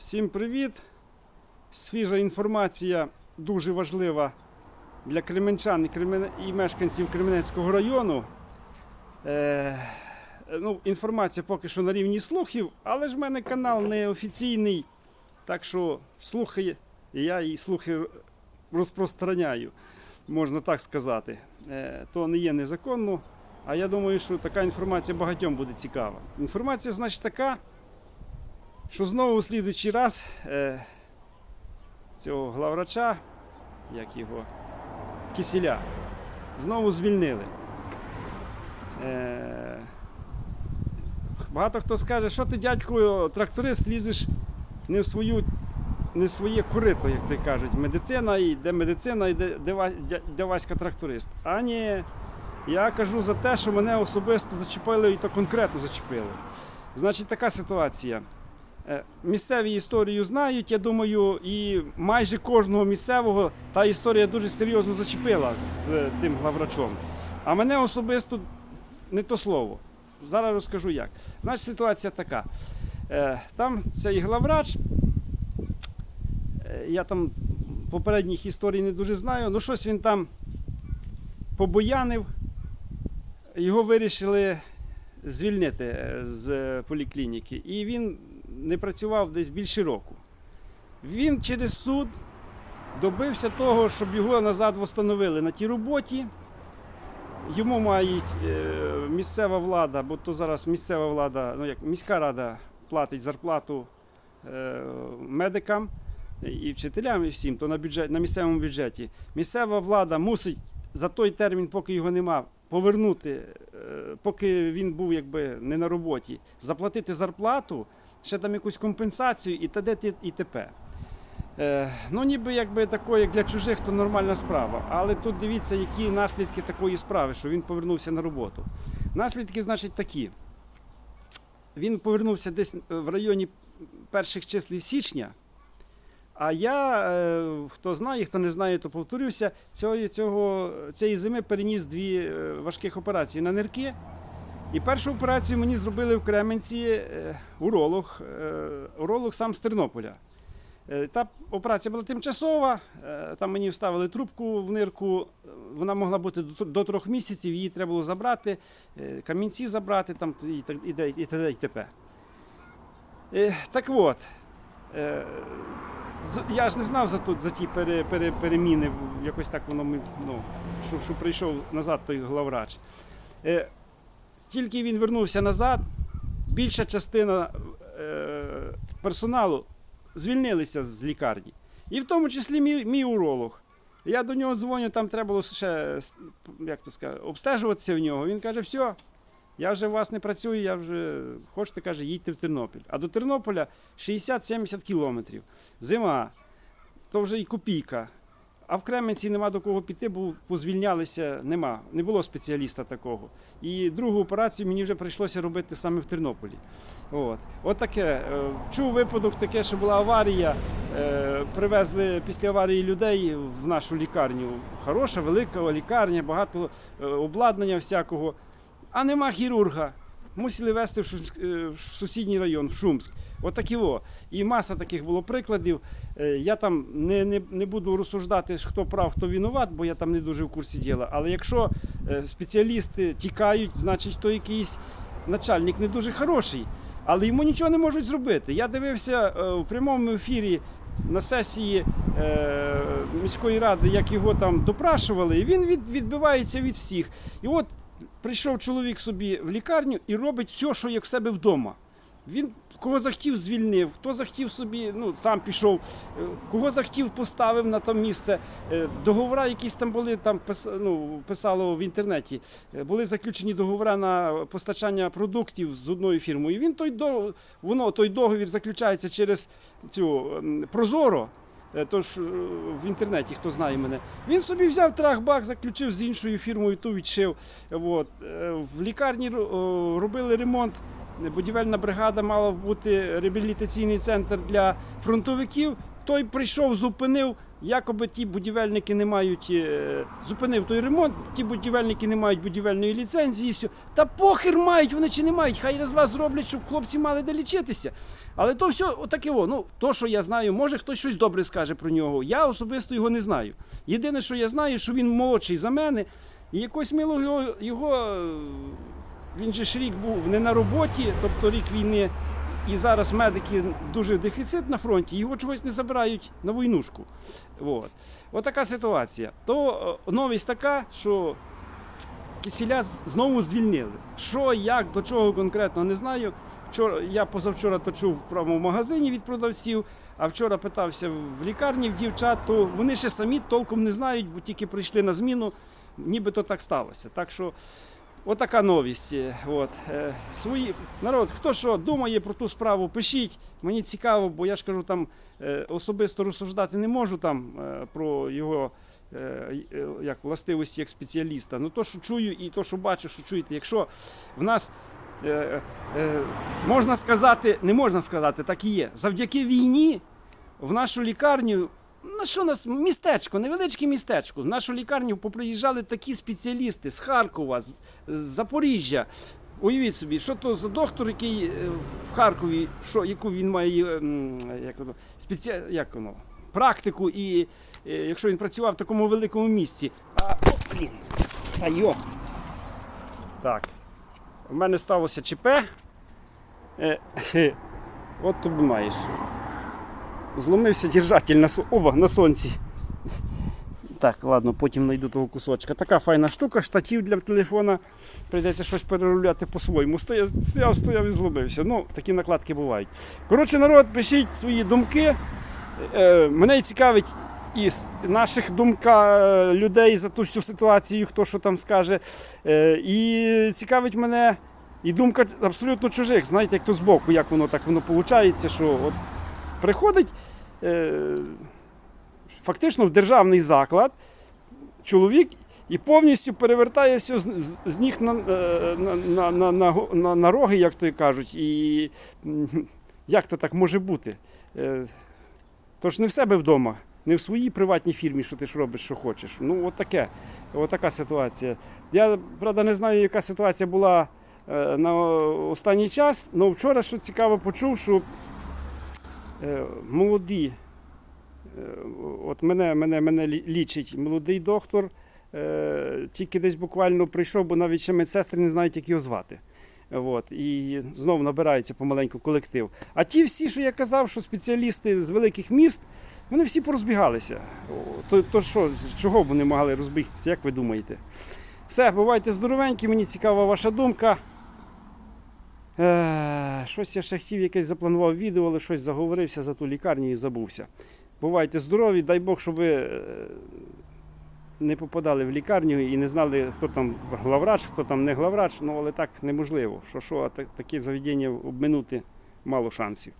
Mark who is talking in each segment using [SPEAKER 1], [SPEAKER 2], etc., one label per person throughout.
[SPEAKER 1] Всім привіт! Свіжа інформація дуже важлива для кременчан і, мешканців Кременецького району. Е... Ну, інформація поки що на рівні слухів, але ж в мене канал не офіційний, так що слухи, я і слухи розпространяю, можна так сказати. Е... То не є незаконно, а я думаю, що така інформація багатьом буде цікава. Інформація, значить, така що знову у слідуючий раз е, цього главврача, як його, кисіля, знову звільнили. Е, багато хто скаже, що ти, дядьку, тракторист, лізеш не в свою. Не своє корито, як ти кажуть, медицина і де медицина, і де, де, де Васька тракторист. А ні, я кажу за те, що мене особисто зачепили і то конкретно зачепили. Значить, така ситуація. Е, Місцеві історію знають, я думаю, і майже кожного місцевого та історія дуже серйозно зачепила з тим главврачом. А мене особисто не то слово. Зараз розкажу як. Значить, ситуація така. Е, Там цей главврач, е, я там попередніх історій не дуже знаю, ну щось він там побоянив, його вирішили звільнити з поліклініки. І він не працював десь більше року. Він через суд добився того, щоб його назад встановили на тій роботі. Йому мають е, місцева влада, бо то зараз місцева влада, ну як міська рада платить зарплату е, медикам і вчителям, і всім, то на, бюджет, на місцевому бюджеті. Місцева влада мусить за той термін, поки його нема, повернути, е, поки він був якби не на роботі, заплатити зарплату, ще там якусь компенсацію і т.д. і т.п. Е, ну, ніби якби такої, як для чужих, то нормальна справа. Але тут дивіться, які наслідки такої справи, що він повернувся на роботу. Наслідки, значить, такі. Він повернувся десь в районі перших числів січня. А я, е, хто знає, хто не знає, то повторюся, цього, цього, цієї зими переніс дві е, важких операції на нирки. І першу операцію мені зробили в Кременці е, уролог, е, уролог сам з Тернополя. Е, Та операція була тимчасова, е, там мені вставили трубку в нирку, е, вона могла бути до, трьох місяців, її треба було забрати, е, камінці забрати там, і, так- і, т.д. і т.п. Е, Так от, е, я ж не знав за, тут, за ті пере, пере, переміни, якось так воно ну, що, що прийшов назад той главврач. Тільки він вернувся назад, більша частина е, персоналу звільнилися з лікарні. І в тому числі мій, мій уролог. Я до нього дзвоню, там треба було ще як то сказати, обстежуватися в нього. Він каже, все, я вже у вас не працюю, я вже хочете, каже, їдьте в Тернопіль. А до Тернополя 60-70 кілометрів. Зима, то вже і копійка. А в Кременці нема до кого піти, бо позвільнялися, нема, не було спеціаліста такого. І другу операцію мені вже прийшлося робити саме в Тернополі. От, От таке. Е, Чув випадок таке, що була аварія. е, Привезли після аварії людей в нашу лікарню. Хороша, велика лікарня, багато е, обладнання всякого. А нема хірурга. Мусили везти в, Шумськ- е, в сусідній район, в Шумськ. Отакі во. І маса таких було прикладів. Е, Я там не, не, не буду розсуждати, хто прав, хто винуват, бо я там не дуже в курсі діла. Але якщо е, спеціалісти тікають, значить то якийсь начальник не дуже хороший. Але йому нічого не можуть зробити. Я дивився в прямому ефірі на сесії міської ради, як його там допрашували, і він від, відбивається від всіх. І от прийшов чоловік собі в лікарню і робить все, що як в себе вдома. Він кого захотів, звільнив, хто захотів собі, ну сам пішов, е, кого захотів, поставив на то місце. Е, Договори, якісь там були, там ну, писало в інтернеті, е, були заключені договори на постачання продуктів з одною фірмою. Він той воно той договір заключається через цю Прозоро. Е, Тож е, в інтернеті, хто знає мене, він собі взяв трах-бак, заключив з іншою фірмою, ту відшив. От. Е, В лікарні робили ремонт. Будівельна бригада мала бути реабілітаційний центр для фронтовиків. Той прийшов, зупинив, якоби ті будівельники не мають, е, зупинив той ремонт, ті будівельники не мають будівельної ліцензії, все. Та похер мають, вони чи не мають, хай раз вас зроблять, щоб хлопці мали де лічитися. Але то все отаке, ну, то, що я знаю, може хтось щось добре скаже про нього. Я особисто його не знаю. Єдине, що я знаю, що він молодший за мене, і якось мило його, його е, він же ж рік був не на роботі, тобто рік війни. І зараз медики дуже дефіцит на фронті, його чогось не забирають на війнушку. От. От така ситуація. То е, новість така, що кисіля знову звільнили. Що, як, до чого конкретно не знаю. Вчора, я позавчора то чув в правому магазині від продавців, а вчора питався в лікарні в дівчат, то вони ще самі толком не знають, бо тільки прийшли на зміну, нібито так сталося. Так що Отака новість. От. Е, Свої... Народ, хто що думає про ту справу, пишіть. Мені цікаво, бо я ж кажу, там е, особисто розсуждати не можу там е, про його як, властивості як спеціаліста. Ну то, що чую, і то, що бачу, що чуєте. Якщо в нас можна сказати, не можна сказати, так і є. Завдяки війні в нашу лікарню. На що нас містечко, невеличке містечко. В нашу лікарню поприїжджали такі спеціалісти з Харкова, з, Запоріжжя. Уявіть собі, що то за доктор, який е, в Харкові, що, яку він має ем, як воно, спеці... як воно, практику, і е, якщо він працював в такому великому місці. А, о, блін, та йо. Так. У мене сталося ЧП. Е, хе. от тобі маєш. Зломився держатель на, Оба, на сонці. Так, ладно, потім знайду того кусочка. Така файна штука, штатів для телефона. Прийдеться щось переробляти по-своєму. Стояв, стояв і зломився. Ну, такі накладки бувають. Коротше, народ, пишіть свої думки. Е, мене цікавить із наших думка е, людей за ту всю ситуацію, хто що там скаже. Е, і цікавить мене і думка абсолютно чужих. Знаєте, як то збоку, як воно так воно виходить, що от приходить е, фактично в державний заклад чоловік і повністю перевертає все з, ніг на, е, на, на, на, на, роги, як то кажуть. І як то так може бути? Е, Тож не в себе вдома, не в своїй приватній фірмі, що ти ж робиш, що хочеш. Ну, от таке, от така ситуація. Я, правда, не знаю, яка ситуація була на останній час, але вчора, що цікаво, почув, що молоді, е, от мене, мене, мене лічить молодий доктор, е, тільки десь буквально прийшов, бо навіть ще медсестри не знають, як його звати. От, і знову набирається помаленьку колектив. А ті всі, що я казав, що спеціалісти з великих міст, вони всі порозбігалися. То, то що, чого б вони могли розбігтися, як ви думаєте? Все, бувайте здоровенькі, мені цікава ваша думка. Е, щось я ще хотів, якесь запланував відео, але щось заговорився за ту лікарню і забувся. Бувайте здорові, дай Бог, щоб ви е, не попадали в лікарню і не знали, хто там главврач, хто там не главврач, ну але так неможливо. Що, що, таке заведення обминути мало шансів.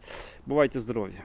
[SPEAKER 1] Бувайте здорові.